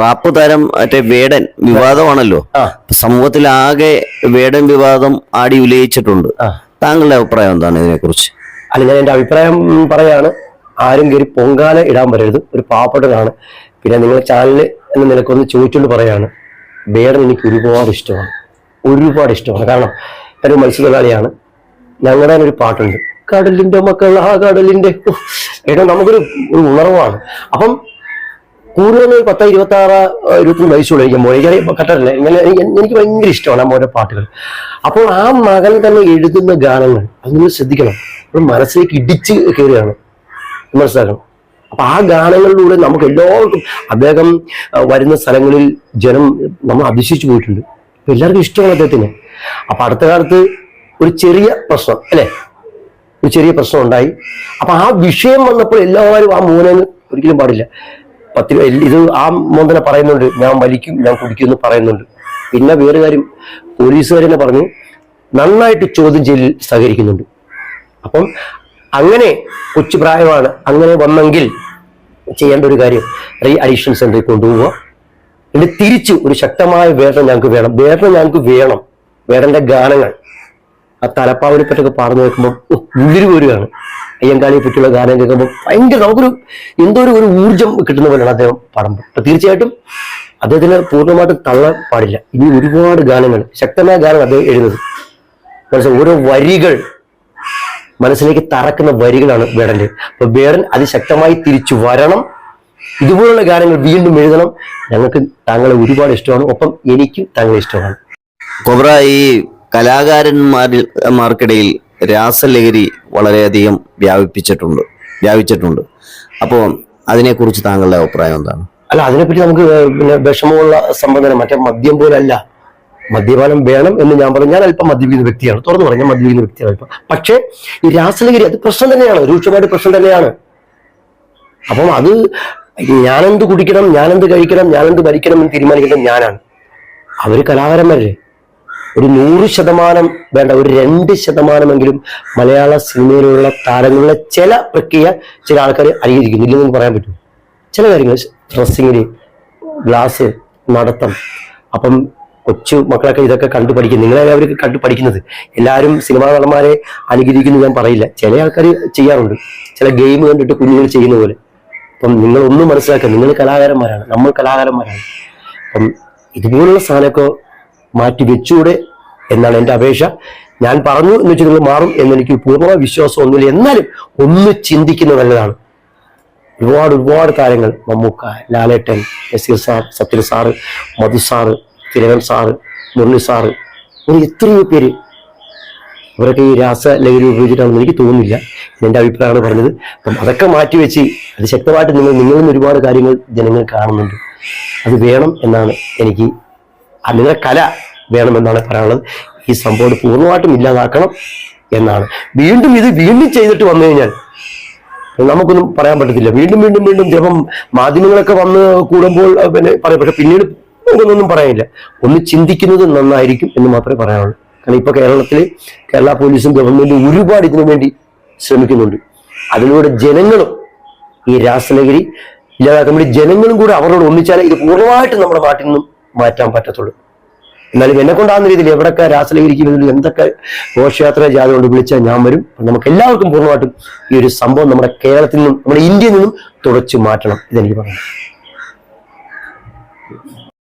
Rap താരം മറ്റേ വേടൻ വിവാദമാണല്ലോ. സമൂഹത്തിൽ ആകെ വേടൻ വിവാദം ആടി ഉലയിച്ചിട്ടുണ്ട് താങ്കളുടെ അഭിപ്രായം എന്താണ് ഇതിനെ കുറിച്ച് അല്ല ഞാൻ എന്റെ അഭിപ്രായം പറയാണ്. ആരും കയറി പൊങ്കാല ഇടാൻ വരരുത്. ഒരു പാവപ്പെട്ടതാണ് പിന്നെ നിങ്ങൾ ചാനലിൽ എന്ന നിലക്കൊന്ന് ചോദിച്ചുകൊണ്ട് പറയാണ് വേടൻ എനിക്ക് ഒരുപാട് ഇഷ്ടമാണ്. ഒരുപാട് ഇഷ്ടമാണ്. കാരണം ഒരു മത്സ്യത്തൊഴിലാളിയാണ്. ഞങ്ങളുടെ ഒരു പാട്ടുണ്ട്. കടലിന്റെ മക്കൾ ആ കടലിന്റെ. ഏട്ടാ നമുക്കൊരു ഒരു ഉണർവാണ്. അപ്പം കൂടുതൽ പത്ത് ഇരുപത്തി ആറ് ഇരുപത്തി വയസ്സുള്ള എനിക്ക് മോനെ കട്ടറില്ല ഇങ്ങനെ എനിക്ക് എനിക്ക് ഭയങ്കര ഇഷ്ടമാണ് ആ പാട്ടുകൾ. അപ്പോൾ ആ മകൻ തന്നെ എഴുതുന്ന ഗാനങ്ങൾ അത് നിങ്ങൾ ശ്രദ്ധിക്കണം. ഒരു മനസ്സിലേക്ക് ഇടിച്ച് കയറുകയാണ്. മനസ്സിലാക്കണം? അപ്പൊ ആ ഗാനങ്ങളിലൂടെ നമുക്ക് എല്ലാവർക്കും അദ്ദേഹം വരുന്ന സ്ഥലങ്ങളിൽ ജനം നമ്മൾ അതിശിച്ചു പോയിട്ടുണ്ട്. അപ്പൊ എല്ലാവർക്കും ഇഷ്ടമാണ് അദ്ദേഹത്തിന്. അപ്പൊ അടുത്ത കാലത്ത് ഒരു ചെറിയ പ്രശ്നം അല്ലേ? ഒരു ചെറിയ പ്രശ്നം ഉണ്ടായി. അപ്പൊ ആ വിഷയം വന്നപ്പോൾ എല്ലാവരും ആ മോനെ ഒരിക്കലും പാടില്ല. പത്ത് ഇത് ആ മോന്തന പറയുന്നുണ്ട് ഞാൻ വലിക്കും ഞാൻ കുടിക്കും എന്ന് പറയുന്നുണ്ട്. പിന്നെ വേറെ കാര്യം പോലീസുകാർ തന്നെ പറഞ്ഞു നന്നായിട്ട് ചോദ്യം ചെയ്യലിൽ സഹകരിക്കുന്നുണ്ട്. അപ്പം അങ്ങനെ കൊച്ചു പ്രായമാണ് അങ്ങനെ വന്നെങ്കിൽ ചെയ്യേണ്ട ഒരു കാര്യം റീ അഡീഷൻ സെന്ററിൽ കൊണ്ടുപോവുക. എന്നിട്ട് തിരിച്ച് ഒരു ശക്തമായ വേദന ഞങ്ങൾക്ക് വേണം വേദന ഞങ്ങൾക്ക് വേണം വേദന്റെ ഗാനങ്ങൾ ആ തലപ്പാവിനെ പറ്റൊക്കെ പറഞ്ഞു കേൾക്കുമ്പോൾ ഉള്ളിൽ വരികയാണ് അയ്യങ്കാളിയെ പറ്റിയുള്ള ഗാനം കേൾക്കുമ്പോൾ ഭയങ്കര നമുക്കൊരു എന്തോ ഒരു ഊർജം കിട്ടുന്ന പോലെയാണ് അദ്ദേഹം പാടുമ്പോൾ അപ്പൊ തീർച്ചയായിട്ടും അദ്ദേഹത്തിന് പൂർണമായിട്ടും തള്ളാൻ പാടില്ല. ഇനി ഒരുപാട് ഗാനങ്ങൾ ശക്തമായ ഗാനം അദ്ദേഹം എഴുതുന്നത്. മനസ്സിലായി? ഓരോ വരികൾ മനസ്സിലേക്ക് തറക്കുന്ന വരികളാണ് വേടന്റെ അപ്പൊ വേടൻ അതിശക്തമായി തിരിച്ചു വരണം. ഇതുപോലുള്ള ഗാനങ്ങൾ വീണ്ടും എഴുതണം. ഞങ്ങൾക്ക് താങ്കളെ ഒരുപാട് ഇഷ്ടമാണ്. ഒപ്പം എനിക്കും താങ്കളെ ഇഷ്ടമാണ്. കൊബ്ര ഈ കലാകാരന്മാരിൽ മാർക്കിടയിൽ രാസലഹരി വളരെയധികം വ്യാപിപ്പിച്ചിട്ടുണ്ട് വ്യാപിച്ചിട്ടുണ്ട്. അപ്പോൾ അതിനെക്കുറിച്ച് താങ്കളുടെ അഭിപ്രായം എന്താണ്? അല്ല അതിനെപ്പറ്റി നമുക്ക് പിന്നെ വിഷമമുള്ള സംബന്ധനം മറ്റേ മദ്യം പോലല്ല. മദ്യപാനം വേണം എന്ന് ഞാൻ പറഞ്ഞു ഞാൻ അല്പം മദ്യപിക്കുന്ന വ്യക്തിയാണ്. തുറന്നു പറഞ്ഞാൽ മദ്യപിക്കുന്ന വ്യക്തിയാണ് അല്പം. പക്ഷേ ഈ രാസലഹരി അത് പ്രശ്നം തന്നെയാണ് രൂക്ഷമായിട്ട് പ്രശ്നം തന്നെയാണ്. അപ്പം അത് ഞാനെന്ത് കുടിക്കണം ഞാനെന്ത് കഴിക്കണം ഞാനെന്ത് ഭരിക്കണം എന്ന് തീരുമാനിക്കേണ്ടത് ഞാനാണ്. അവർ കലാകാരന്മാരല്ലേ? ഒരു നൂറ് ശതമാനം വേണ്ട ഒരു രണ്ട് ശതമാനമെങ്കിലും മലയാള സിനിമയിലുള്ള താരങ്ങളുടെ ചില പ്രക്രിയ ചില ആൾക്കാർ അറിയിരിക്കുന്നു ഇല്ലെന്ന് പറയാൻ പറ്റും ചില കാര്യങ്ങൾ ഡ്രസ്സിങ്ങിൽ ഗ്ലാസ് നടത്തം അപ്പം കൊച്ചു മക്കളൊക്കെ ഇതൊക്കെ കണ്ടു പഠിക്കും. നിങ്ങളെ അവർക്ക് കണ്ടു പഠിക്കുന്നത്. എല്ലാവരും സിനിമാ നടന്മാരെ അനുകരിക്കുന്നു ഞാൻ പറയില്ല. ചില ആൾക്കാർ ചെയ്യാറുണ്ട്. ചില ഗെയിം കണ്ടിട്ട് കുഞ്ഞുങ്ങൾ ചെയ്യുന്ന പോലെ. അപ്പം നിങ്ങൾ ഒന്നും മനസ്സിലാക്കുക നിങ്ങൾ കലാകാരന്മാരാണ് നമ്മൾ കലാകാരന്മാരാണ്. അപ്പം ഇതുപോലുള്ള സാധനമൊക്കെ മാറ്റി വെച്ചൂടെ എന്നാണ് എന്റെ അപേക്ഷ. ഞാൻ പറഞ്ഞു എന്ന് വെച്ചാൽ നിങ്ങൾ മാറും എന്നെനിക്ക് പൂർണ വിശ്വാസം ഒന്നുമില്ല. എന്നാലും ഒന്ന് ചിന്തിക്കുന്നത് നല്ലതാണ്. ഒരുപാട് ഒരുപാട് കാര്യങ്ങൾ Mammukka Lalettan Nazir sir Sathyan sir Madhu sir Thilakan sir Murali sir ഒരു എത്രയോ പേര് അവരൊക്കെ ഈ രാസ ലഹരി ഉപയോഗിച്ചിട്ടാണെന്ന് എനിക്ക് തോന്നുന്നില്ല. എന്റെ അഭിപ്രായമാണ് പറഞ്ഞത്. അപ്പം അതൊക്കെ മാറ്റിവെച്ച് അത് ശക്തമായിട്ട് നിങ്ങൾ നിങ്ങളിൽ നിന്ന് ഒരുപാട് കാര്യങ്ങൾ ജനങ്ങൾ കാണുന്നുണ്ട്. അത് വേണം എന്നാണ് എനിക്ക് നിങ്ങളുടെ കല വേണമെന്നാണ് പറയാനുള്ളത്. ഈ സംഭവം പൂർണമായിട്ടും ഇല്ലാതാക്കണം എന്നാണ്. വീണ്ടും ഇത് വീണ്ടും ചെയ്തിട്ട് വന്നു കഴിഞ്ഞാൽ നമുക്കൊന്നും പറയാൻ പറ്റത്തില്ല. വീണ്ടും വീണ്ടും വീണ്ടും ചിലപ്പം മാധ്യമങ്ങളൊക്കെ വന്ന് കൂടുമ്പോൾ പിന്നെ പറയാം. പക്ഷെ പിന്നീട് ഒന്നും പറയാനില്ല. ഒന്ന് ചിന്തിക്കുന്നത് നന്നായിരിക്കും എന്ന് മാത്രമേ പറയാനുള്ളൂ. കാരണം ഇപ്പൊ കേരളത്തിൽ കേരള പോലീസും ഗവൺമെന്റും ഒരുപാട് ഇതിനു വേണ്ടി ശ്രമിക്കുന്നുണ്ട്. അതിലൂടെ ജനങ്ങളും ഈ രാസലഹരി ഇല്ലാതാക്കാൻ വേണ്ടി ജനങ്ങളും കൂടെ അവരോട് ഒന്നിച്ചാലേ ഇത് പൂർണമായിട്ട് നമ്മുടെ നാട്ടിൽ നിന്നും മാറ്റാൻ പറ്റത്തുള്ളൂ. എന്നാലും എന്നെ കൊണ്ടാകുന്ന രീതിയിൽ എവിടെയൊക്കെ രാസലഹരിക്കുന്നതിൽ എന്തൊക്കെ ഘോഷയാത്ര ജാഥ കൊണ്ട് വിളിച്ചാൽ ഞാൻ വരും. നമുക്ക് എല്ലാവർക്കും പൂർണമായിട്ടും ഈ ഒരു സംഭവം നമ്മുടെ കേരളത്തിൽ നിന്നും നമ്മുടെ ഇന്ത്യയിൽ നിന്നും തുടച്ചു മാറ്റണം ഇതെനിക്ക് പറയാം